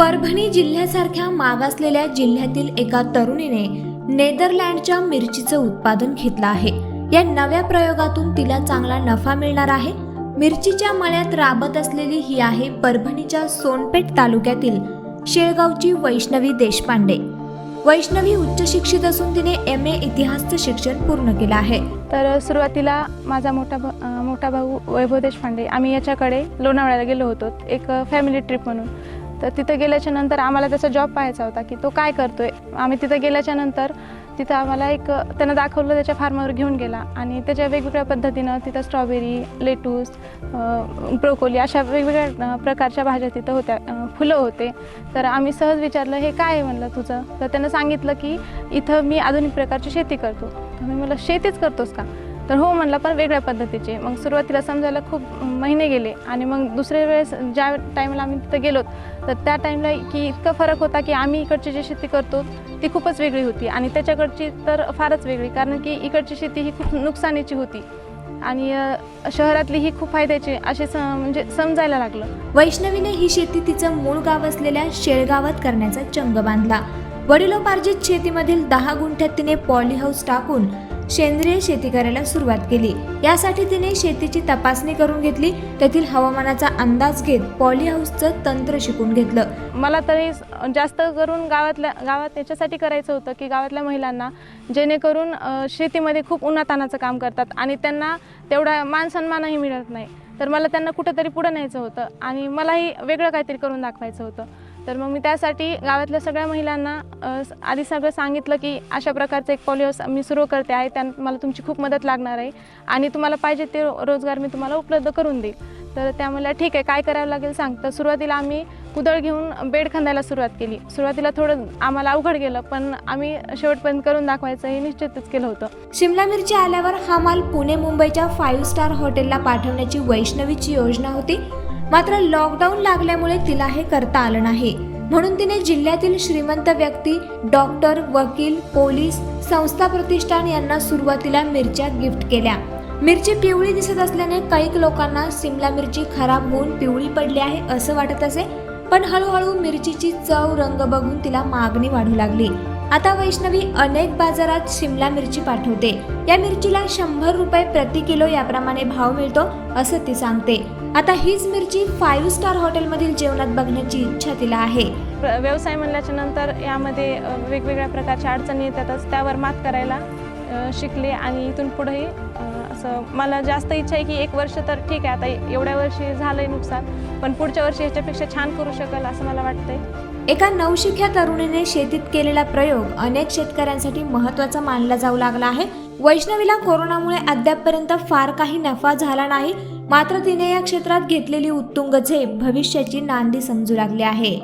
परभणी जिल्ह्यासारख्या मागासलेल्या जिल्ह्यातील एका तरुणीने नेदरलँडच्या मिरचीचं उत्पादन घेतलं आहे. या नव्या प्रयोगातून तिला चांगला नफा मिळणार आहे. मिरचीच्या मळ्यात राबत असलेली ही आहे परभणीच्या सोनपेठ तालुक्यातील शेळगावची वैष्णवी देशपांडे. वैष्णवी उच्च शिक्षित असून तिने एम ए इतिहासचं शिक्षण पूर्ण केलं आहे. तर सुरुवातीला माझा मोठा भा मोठा भाऊ वैभव देशपांडे. आम्ही याच्याकडे लोणावळ्याला गेलो होतो. एक फॅमिली ट्रिप म्हणून. तर तिथं गेल्याच्यानंतर आम्हाला त्याचा जॉब पाहायचा होता की तो काय करतोय. आम्ही तिथं गेल्याच्यानंतर तिथं आम्हाला एक त्यानं दाखवलं त्याच्या फार्मावर घेऊन गेला. आणि त्याच्या वेगवेगळ्या पद्धतीनं तिथं स्ट्रॉबेरी लेटूस ब्रोकोली अशा वेगवेगळ्या प्रकारच्या भाज्या तिथं होत्या. फुलं होते. तर आम्ही सहज विचारलं हे काय आहे? म्हणलं तुझं. तर त्यानं सांगितलं की इथं मी आधुनिक प्रकारची शेती करतो. तर मी म्हणलं शेतीच करतोस का? तर हो म्हणलं पण वेगळ्या पद्धतीचे. मग सुरुवातीला समजायला खूप महिने गेले आणि मग दुसऱ्या वेळेस ज्या टाईमला आम्ही तिथं गेलो तर त्या टाईमला की इतका फरक होता की आम्ही इकडची जी शेती करतो ती खूपच वेगळी होती. आणि त्याच्याकडची तर फारच वेगळी कारण की इकडची शेती ही खूप नुकसानीची होती. आणि शहरातली ही खूप फायद्याची असे स म्हणजे समजायला लागलं. वैष्णवीने ही शेती तिचं मूळ गाव असलेल्या शेळगावात करण्याचा चंग बांधला. वडिलोपार्जित शेतीमधील दहा गुंठ्यात तिने पॉली हाऊस टाकून सेंद्रिय शेती करायला सुरुवात केली. यासाठी तिने शेतीची तपासणी करून घेतली. तेथील हवामानाचा अंदाज घेत पॉली हाऊसचं तंत्र शिकून घेतलं. मला तरी जास्त करून गावातल्या गावात याच्यासाठी करायचं होतं की गावातल्या महिलांना जेणेकरून शेतीमध्ये खूप उन्हातानाचं काम करतात आणि त्यांना तेवढा मान सन्मानही मिळत नाही. तर मला त्यांना कुठंतरी पुढं न्यायचं होतं आणि मलाही वेगळं काहीतरी करून दाखवायचं होतं. तर मग मी त्यासाठी गावातल्या सगळ्या महिलांना आधी सगळं सांगितलं की अशा प्रकारचं एक पॉलिओस मी सुरू करते. आहे त्या मला तुमची खूप मदत लागणार आहे आणि तुम्हाला पाहिजे ते रो- रोजगार मी तुम्हाला उपलब्ध करून देईल. तर त्या मला ठीक आहे काय करावं लागेल सांग. तर सुरुवातीला आम्ही कुदळ घेऊन बेड खंदायला सुरुवात केली. सुरुवातीला थोडं आम्हाला अवघड गेलं पण आम्ही शेवटपर्यंत करून दाखवायचं हे निश्चितच केलं होतं. शिमला मिरची आल्यावर हा माल पुणे मुंबईच्या फाईव्ह स्टार हॉटेलला पाठवण्याची वैष्णवीची योजना होती. मात्र लॉकडाऊन लागल्यामुळे तिला हे करता आलं नाही. म्हणून तिने जिल्ह्यातील श्रीमंत व्यक्ती डॉक्टर वकील पोलीस संस्था प्रतिष्ठान यांना सुरुवातीला मिरच्या गिफ्ट केल्या. मिरची पिवळी दिसत असल्याने कैक लोकांना सिमला मिरची खराब होऊन पिवळी पडली आहे असं वाटत असे पण हळूहळू मिरचीची चव रंग बघून तिला मागणी वाढू लागली. आता वैष्णवी अनेक बाजारात शिमला मिरची पाठवते. या मिरचीला शंभर रुपये प्रति किलो याप्रमाणे भाव मिळतो असं ती सांगते. आता हीच मिरची फाईव्ह स्टार हॉटेलमधील जेवणात बघण्याची इच्छा तिला आहे. व्यवसाय म्हणल्याच्या नंतर यामध्ये वेगवेगळ्या प्रकारच्या अडचणी येतातच. त्यावर मात करायला शिकले आणि इथून पुढेही असं मला जास्त इच्छा आहे की एक वर्ष तर ठीक आहे. आता एवढ्या वर्षी झालं आहे नुकसान पण पुढच्या वर्षी ह्याच्यापेक्षा छान करू शकेल असं मला वाटतंय. एका नवशिक्या तरुणीने शेतीत केलेला प्रयोग अनेक शेतकऱ्यांसाठी महत्त्वाचा मानला जाऊ लागला आहे. वैष्णवीला कोरोनामुळे अद्यापपर्यंत फार काही नफा झाला नाही. मात्र तिने या क्षेत्रात घेतलेली उत्तुंग झेप भविष्याची नांदी समजू लागली आहे.